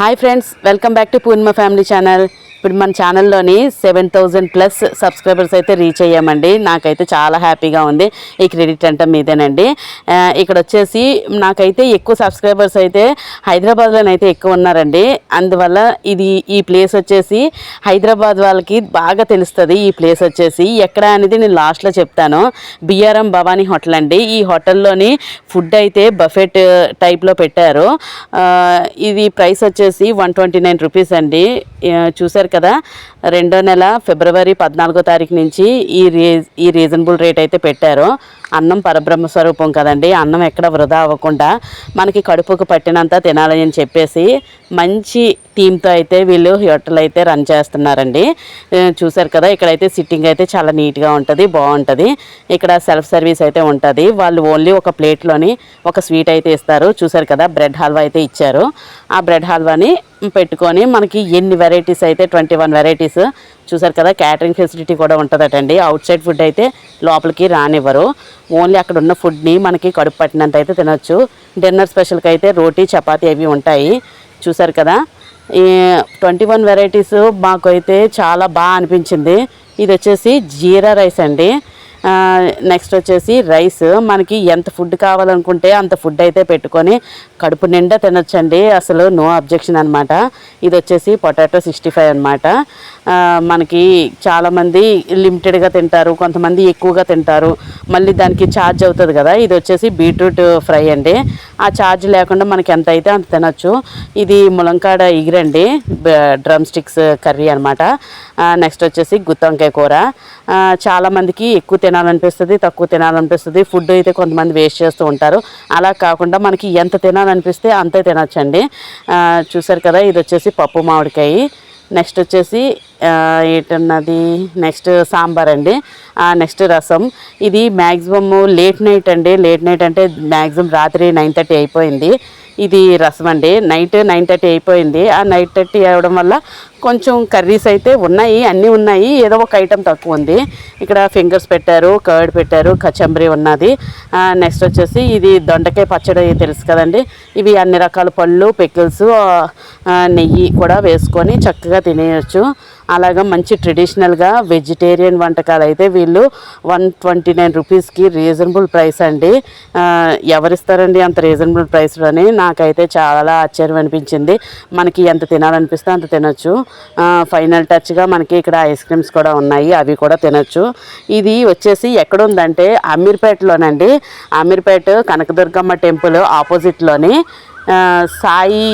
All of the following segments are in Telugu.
Hi friends, welcome back to Poornima Family Channel. ఇప్పుడు మన ఛానల్లోని సెవెన్ థౌజండ్ ప్లస్ సబ్స్క్రైబర్స్ అయితే రీచ్ అయ్యామండి నాకైతే చాలా హ్యాపీగా ఉంది ఈ క్రెడిట్ అంటే మీదేనండి ఇక్కడ వచ్చేసి నాకైతే ఎక్కువ సబ్స్క్రైబర్స్ అయితే హైదరాబాద్లోనైతే ఎక్కువ ఉన్నారండి అందువల్ల ఇది ఈ ప్లేస్ వచ్చేసి హైదరాబాద్ వాళ్ళకి బాగా తెలుస్తుంది ఈ ప్లేస్ వచ్చేసి ఎక్కడ అనేది నేను లాస్ట్లో చెప్తాను బిఆర్ఎం భవానీ హోటల్ అండి ఈ హోటల్లోని ఫుడ్ అయితే బఫెట్ టైప్లో పెట్టారు ఇది ప్రైస్ వచ్చేసి వన్ ట్వంటీ నైన్ రూపీస్ అండి చూసారు చూశారు కదా రెండో నెల ఫిబ్రవరి పద్నాలుగో తారీఖు నుంచి ఈ రీ ఈ రీజనబుల్ రేట్ అయితే పెట్టారు అన్నం పరబ్రహ్మ స్వరూపం కదండి అన్నం ఎక్కడ వృధా అవ్వకుండా మనకి కడుపుకు పట్టినంత తినాలని చెప్పేసి మంచి థీమ్తో అయితే వీళ్ళు హోటల్ అయితే రన్ చేస్తున్నారండి చూసారు కదా ఇక్కడైతే సిట్టింగ్ అయితే చాలా నీట్గా ఉంటుంది బాగుంటుంది ఇక్కడ సెల్ఫ్ సర్వీస్ అయితే ఉంటుంది వాళ్ళు ఓన్లీ ఒక ప్లేట్లోని ఒక స్వీట్ అయితే ఇస్తారు చూసారు కదా బ్రెడ్ హల్వా అయితే ఇచ్చారు ఆ బ్రెడ్ హల్వాని పెట్టుకొని మనకి ఎన్ని వెరైటీస్ అయితే ట్వంటీ వన్ వెరైటీస్ చూసారు కదా క్యాటరింగ్ ఫెసిలిటీ కూడా ఉంటుందటండి అవుట్ సైడ్ ఫుడ్ అయితే లోపలికి రానివ్వరు ఓన్లీ అక్కడ ఉన్న ఫుడ్ని మనకి కడుపు పట్టినంత అయితే తినొచ్చు డిన్నర్ స్పెషల్కి అయితే రోటీ చపాతీ అవి ఉంటాయి చూసారు కదా ట్వంటీ వన్ వెరైటీస్ మాకు అయితే చాలా బాగా అనిపించింది ఇది వచ్చేసి జీరా రైస్ అండి నెక్స్ట్ వచ్చేసి రైస్ మనకి ఎంత ఫుడ్ కావాలనుకుంటే అంత ఫుడ్ అయితే పెట్టుకొని కడుపు నిండా తినొచ్చండి అసలు నో అబ్జెక్షన్ అనమాట ఇది వచ్చేసి పొటాటో సిక్స్టీ ఫైవ్ అనమాట మనకి చాలామంది లిమిటెడ్గా తింటారు కొంతమంది ఎక్కువగా తింటారు మళ్ళీ దానికి ఛార్జ్ అవుతుంది కదా ఇది వచ్చేసి బీట్రూట్ ఫ్రై అండి ఆ ఛార్జ్ లేకుండా మనకి ఎంత అయితే అంత తినచ్చు ఇది ములంకాడ ఇగిరండి డ్రమ్ స్టిక్స్ కర్రీ అనమాట నెక్స్ట్ వచ్చేసి గుత్తంకాయ కూర చాలామందికి ఎక్కువ తినాలనిపిస్తుంది తక్కువ తినాలనిపిస్తుంది ఫుడ్ అయితే కొంతమంది వేస్ట్ చేస్తూ ఉంటారు అలా కాకుండా మనకి ఎంత తినాలనిపిస్తే అంతే తినచ్చండి చూసారు కదా ఇది వచ్చేసి పప్పు మామిడికాయ నెక్స్ట్ వచ్చేసి ఏంటన్నది నెక్స్ట్ సాంబార్ అండి నెక్స్ట్ రసం ఇది మ్యాక్సిమమ్ లేట్ నైట్ అండి లేట్ నైట్ అంటే మ్యాక్సిమం రాత్రి నైన్ థర్టీ అయిపోయింది ఇది రసం అండి నైట్ నైన్ థర్టీ అయిపోయింది ఆ నైన్ థర్టీ అవ్వడం వల్ల కొంచెం కర్రీస్ అయితే ఉన్నాయి అన్నీ ఉన్నాయి ఏదో ఒక ఐటెం తక్కువ ఉంది ఇక్కడ ఫింగర్స్ పెట్టారు కర్డ్ పెట్టారు కచంబరి ఉన్నది నెక్స్ట్ వచ్చేసి ఇది దొండకాయ పచ్చడి తెలుసు కదండి ఇవి అన్ని రకాల పళ్ళు పెక్కిల్స్ నెయ్యి కూడా వేసుకొని చక్కగా తినేయచ్చు అలాగా మంచి ట్రెడిషనల్గా వెజిటేరియన్ వంటకాలు అయితే వీళ్ళు వన్ ట్వంటీ నైన్ రూపీస్కి రీజనబుల్ ప్రైస్ అండి ఎవరిస్తారండి అంత రీజనబుల్ ప్రైస్ అని నాకైతే చాలా ఆశ్చర్యం అనిపించింది మనకి ఎంత తినాలనిపిస్తే అంత తినచ్చు ఫైనల్ టచ్గా మనకి ఇక్కడ ఐస్ క్రీమ్స్ కూడా ఉన్నాయి అవి కూడా తినచ్చు ఇది వచ్చేసి ఎక్కడుందంటే అమీర్పేటలోనండి అమీర్పేట కనకదుర్గమ్మ టెంపుల్ ఆపోజిట్లోని సాయి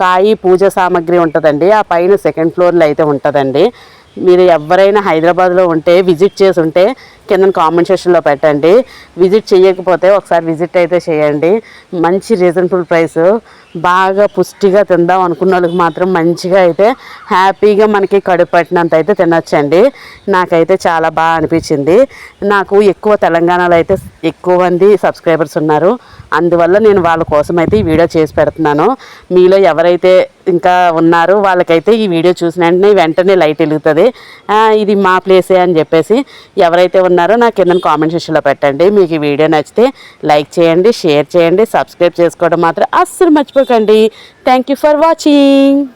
సాయి పూజ సామాగ్రి ఉంటుందండి ఆ పైన సెకండ్ ఫ్లోర్లో అయితే ఉంటుందండి మీరు ఎవరైనా హైదరాబాద్లో ఉంటే విజిట్ చేసి ఉంటే కింద కామెంట్ సెక్షన్లో పెట్టండి విజిట్ చేయకపోతే ఒకసారి విజిట్ అయితే చేయండి మంచి రీజనబుల్ ప్రైస్ బాగా పుష్టిగా తిందాం అనుకున్న వాళ్ళకి మాత్రం మంచిగా అయితే హ్యాపీగా మనకి కడుపు పట్టినంత అయితే తినొచ్చండి నాకైతే చాలా బాగా అనిపించింది నాకు ఎక్కువ తెలంగాణలో అయితే ఎక్కువ మంది సబ్స్క్రైబర్స్ ఉన్నారు అందువల్ల నేను వాళ్ళ కోసం అయితే ఈ వీడియో చేసి పెడుతున్నాను మీలో ఎవరైతే ఇంకా ఉన్నారో వాళ్ళకైతే ఈ వీడియో చూసిన వెంటనే వెంటనే లైట్ వెలుగుతుంది ఇది మా ప్లేసే అని చెప్పేసి ఎవరైతే ఉన్నారో నా కింద కామెంట్ సెక్షన్లో పెట్టండి మీకు ఈ వీడియో నచ్చితే లైక్ చేయండి షేర్ చేయండి సబ్స్క్రైబ్ చేసుకోవడం మాత్రం అస్సలు మర్చిపోకండి థ్యాంక్ ఫర్ వాచింగ్